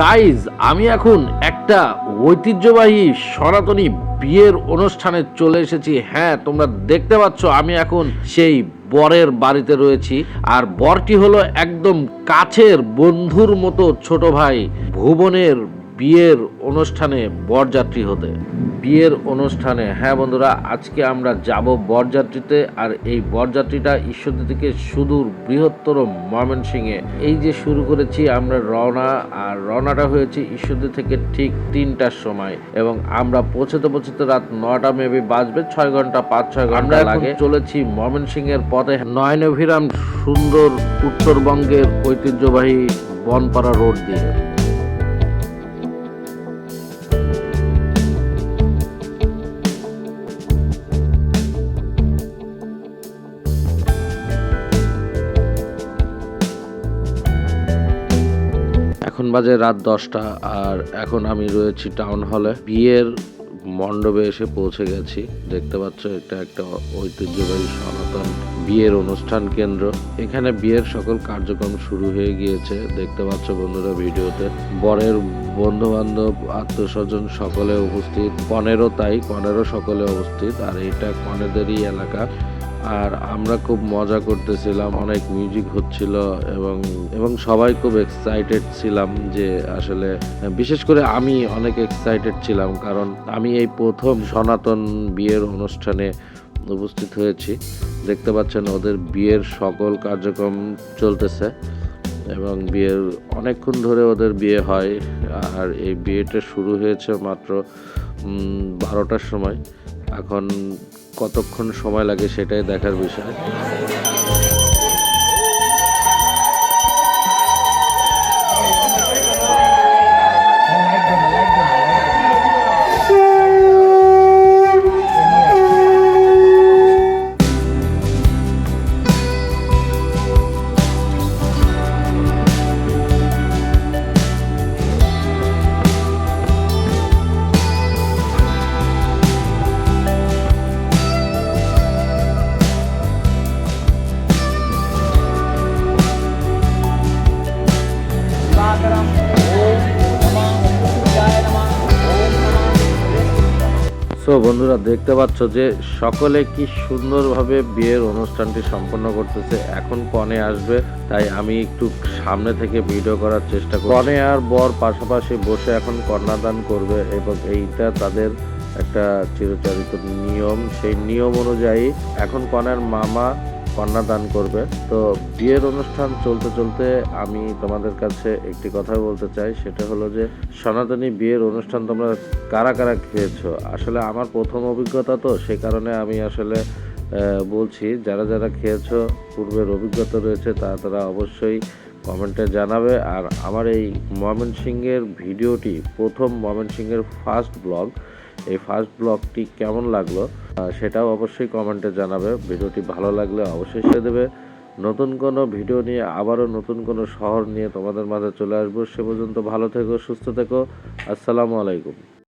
Guys আমি এখন একটা ঐতিহ্যবাহী সনাতনী বিয়ের অনুষ্ঠানে চলে এসেছি। হ্যাঁ তোমরা দেখতে পাচ্ছ, আমি এখন সেই বরের বাড়িতে রয়েছি। আর বরটি হলো একদম কাছের বন্ধুর মতো ছোট ভাই, ভুবনের বিয়ের অনুষ্ঠানে বরযাত্রী হতে। বিয়ের অনুষ্ঠানে হ্যাঁ বন্ধুরা আজকে আমরা যাব বরযাত্রীতে আর এই বরযাত্রীটা ঈশ্বরদী থেকে সুদূর বৃহত্তর ময়মনসিংহে। এই যে শুরু করেছি আমরা রওনা আর রওনাটা হয়েছে ঈশ্বরদী থেকে ঠিক তিনটার সময় এবং আমরা পৌঁছতে পৌঁছতে রাত নটা মেবি বাজবে ছয় ঘণ্টা পাঁচ ছয় ঘণ্টা লাগে। চলেছি ময়মনসিংহের পথে নয়নভিরাম সুন্দর উত্তরবঙ্গের ঐতিহ্যবাহী বনপাড়া রোড দিয়ে। বাজে রাত দশটা আর এখন আমি রয়েছি টাউন হলে। বিয়ের মণ্ডপে এসে পৌঁছে গেছি। দেখতে পাচ্ছ, এটা একটা ঐতিহ্যবাহী সনাতন বিয়ের অনুষ্ঠান কেন্দ্র। এখানে বিয়ের সকল কার্যক্রম শুরু হয়ে গিয়েছে। দেখতে পাচ্ছ বন্ধুরা ভিডিওতে। বরের বন্ধু বান্ধব আত্মীয় স্বজন সকলে উপস্থিত। কনেরও তাই, কনেরও সকলে উপস্থিত। আর এটা কনেদেরই এলাকা। আর আমরা খুব মজা করতেছিলাম, অনেক মিউজিক হচ্ছিল এবং এবং সবাই খুব এক্সাইটেড ছিলাম যে আসলে, বিশেষ করে আমি অনেক এক্সাইটেড ছিলাম কারণ আমি এই প্রথম সনাতন বিয়ের অনুষ্ঠানে উপস্থিত হয়েছি। দেখতে পাচ্ছেন ওদের বিয়ের সকল কার্যক্রম চলতেছে এবং বিয়ের অনেকক্ষণ ধরে ওদের বিয়ে হয়। আর এই বিয়েটা শুরু হয়েছে মাত্র বারোটার সময়। এখন কতক্ষণ সময় লাগে সেটাই দেখার বিষয়। সো বন্ধুরা দেখতে পাচ্ছ যে সকলে কি সুন্দরভাবে বিয়ের অনুষ্ঠানটি সম্পন্ন করতেছে। এখন কনে আসবে, তাই আমি একটু সামনে থেকে ভিডিও করার চেষ্টা করি কনে আর বর পাশাপাশি বসে এখন কন্যাদান করবে এবং এইটা তাদের একটা চিরচরিত নিয়ম। সেই নিয়ম অনুযায়ী এখন কনের মামা কন্যাদান করবে। তো বিয়ের অনুষ্ঠান চলতে চলতে আমি তোমাদের কাছে একটি কথা বলতে চাই, সেটা হলো যে সনাতনী বিয়ের অনুষ্ঠান তোমরা কারা কারা খেয়েছো? আসলে আমার প্রথম অভিজ্ঞতা তো সে কারণে আমি আসলে বলছি, যারা যারা খেয়েছো, পূর্বের অভিজ্ঞতা রয়েছে, তা তারা অবশ্যই কমেন্টে জানাবে। আর আমার এই ময়মনসিংহের ভিডিওটি প্রথম ময়মনসিংহের ফার্স্ট ব্লগ। এই ফার্স্ট ব্লগটি কেমন লাগল সেটাও অবশ্যই কমেন্টে জানাবে। ভিডিওটি ভালো লাগলে অবশ্যই সে দেবে। নতুন কোনো ভিডিও নিয়ে, আবারও নতুন কোনো শহর নিয়ে তোমাদের মাঝে চলে আসব। সে পর্যন্ত ভালো থেকো, সুস্থ থেকো। আসসালামু আলাইকুম।